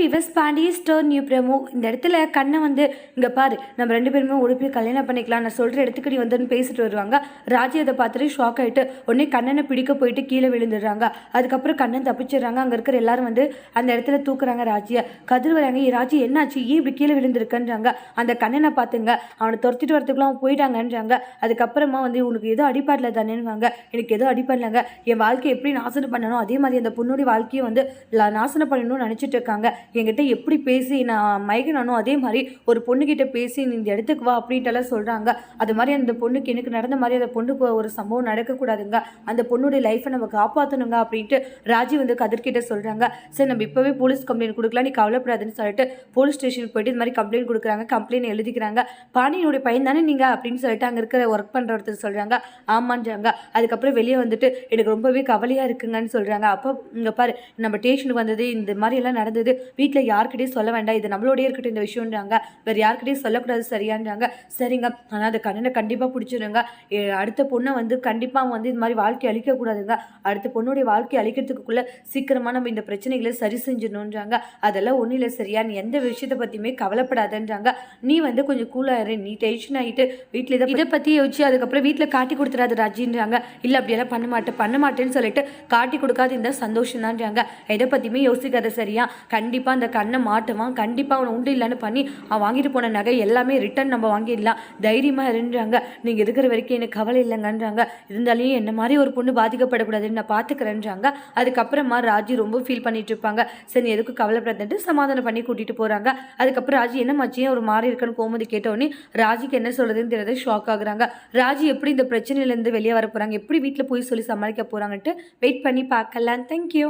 விவஸ் Pandi store new promo இந்த இடத்துல கண்ணை வந்து இங்கே பாரு நம்ம ரெண்டு பேருமே உடுப்பி கல்யாணம் பண்ணிக்கலாம். நான் சொல்கிற இடத்துக்கு நீ வந்துன்னு பேசிட்டு வருவாங்க. ராஜி அதை பார்த்துட்டு ஷாக் ஆகிட்டு உடனே கண்ணனை பிடிக்க போயிட்டு கீழே விழுந்துடுறாங்க. அதுக்கப்புறம் கண்ணன் தப்பிச்சிடுறாங்க. அங்கே இருக்கிற எல்லாரும் வந்து அந்த இடத்துல தூக்குறாங்க ராஜியை. கதிர் வராங்க ராஜி என்னாச்சு? ஏன் இப்படி கீழே விழுந்திருக்கன்றாங்க? அந்த கண்ணனை பார்த்துங்க. அவனை துரத்திட்டு வரத்துக்குலாம் அவன் போயிட்டாங்கன்றாங்க. அதுக்கப்புறமா வந்து உனக்கு எதுவும் அடிப்பாட்டில் தானேன்னுவாங்க. எனக்கு எதுவும் அடிப்படலைங்க என் வாழ்க்கையை எப்படி நாசனம் பண்ணணும் அதே மாதிரி அந்த பொண்ணுடைய வாழ்க்கையை வந்து நாசனம் பண்ணணும்னு நினச்சிட்டு இருக்காங்க. என்கிட்ட எப்படி பேசி நான் மயங்கினானோ அதே மாதிரி ஒரு பொண்ணுக்கிட்ட பேசி நீ இந்த இடத்துக்கு வா அப்படின்ட்டுலாம் சொல்கிறாங்க அது மாதிரி அந்த பொண்ணுக்கு எனக்கு நடந்த மாதிரி அந்த பொண்ணுக்கு ஒரு சம்பவம் நடக்கக்கூடாதுங்க. அந்த பொண்ணுடைய லைஃப்பை நம்ம காப்பாற்றணுங்க அப்படின்ட்டு ராஜி வந்து கதிர்கிட்ட சொல்கிறாங்க சரி நம்ம இப்போவே போலீஸ் கம்ப்ளைண்ட் கொடுக்கலாம் நீ கவலைப்படாதுன்னு சொல்லிட்டு போலீஸ் ஸ்டேஷனுக்கு போயிட்டு இது மாதிரி கம்ப்ளைண்ட் கொடுக்குறாங்க கம்ப்ளைண்ட் எழுதிக்கிறாங்க. பாண்டியனுடைய பையன் தானே நீங்கள் அப்படின்னு சொல்லிட்டு அங்கே இருக்கிற ஒர்க் பண்ணுற ஒருத்தர் சொல்கிறாங்க ஆமான்றாங்க. அதுக்கப்புறம் வெளியே வந்துட்டு எனக்கு ரொம்பவே கவலையாக இருக்குங்கன்னு சொல்கிறாங்க அப்போ இங்கே பாரு நம்ம ஸ்டேஷனுக்கு வந்தது இந்த மாதிரி எல்லாம் நடந்தது. வீட்டில் யார்கிட்டயும் சொல்ல வேண்டாம். இது நம்மளோடய இருக்கட்டும் இந்த விஷயம்ன்றாங்க. வேறு யார்கிட்டயும் சொல்லக்கூடாது சரியான்றாங்க. சரிங்க. ஆனால் அந்த கண்ணனை கண்டிப்பாக பிடிச்சிருங்க. ஏ, அடுத்த பொண்ணை வந்து கண்டிப்பாக வந்து இது மாதிரி வாழ்க்கை அழிக்கக்கூடாதுங்க. அடுத்த பொண்ணுடைய வாழ்க்கை அழிக்கிறதுக்குள்ளே சீக்கிரமாக நம்ம இந்த பிரச்சனைகளை சரி செஞ்சிடணுன்றாங்க. அதெல்லாம் ஒன்றும் இல்லை சரியா. நீ எந்த விஷயத்தை பற்றியுமே கவலைப்படாதன்றாங்க. நீ வந்து கொஞ்சம் கூலாயிரு நீ டென்ஷன் ஆகிட்டு வீட்டில் இதை இதை பற்றி யோசிச்சு அதுக்கப்புறம் வீட்டில் காட்டி கொடுத்துறாது ராஜின்றாங்க. இல்லை அப்படியெல்லாம் பண்ண மாட்டேன் பண்ண மாட்டேன்னு சொல்லிட்டு காட்டி கொடுக்காது இந்த சந்தோஷம் தான்றாங்க எதை பற்றியுமே யோசிக்காத சரியா. கண்டிப்பாக அந்த கண்ணை மாட்டுவான். கண்டிப்பாக அவனை உண்டு இல்லைன்னு பண்ணி அவன் வாங்கிட்டு போன நகை எல்லாமே ரிட்டர்ன் நம்ம வாங்கிடலாம். தைரியமாக இருன்றாங்க. நீங்கள் இருக்கிற வரைக்கும் எனக்கு கவலை இல்லைங்கன்றாங்க. இருந்தாலும் என்ன மாதிரி ஒரு பொண்ணு பாதிக்கப்படக்கூடாதுன்னு நான் பார்த்துக்கிறேன்றாங்க அதுக்கப்புறமா ராஜி ரொம்ப ஃபீல் பண்ணிட்டு இருப்பாங்க. சரி நீ எதுக்கும் கவலைப்படுறதுன்ட்டு சமாதானம் பண்ணி கூட்டிகிட்டு போகிறாங்க அதுக்கப்புறம் ராஜி என்ன மச்சியும் ஒரு மாறி இருக்குன்னு கோமதி கேட்டோடனே ராஜிக்கு என்ன சொல்கிறதுன்னு தெரியாத ஷாக் ஆகுறாங்க. ராஜி எப்படி இந்த பிரச்சனையிலேருந்து வெளியே வர போகிறாங்க எப்படி வீட்டில் போய் சொல்லி சமாளிக்க போகிறாங்கன்ட்டு வெயிட் பண்ணி பார்க்கலாம். தேங்க்யூ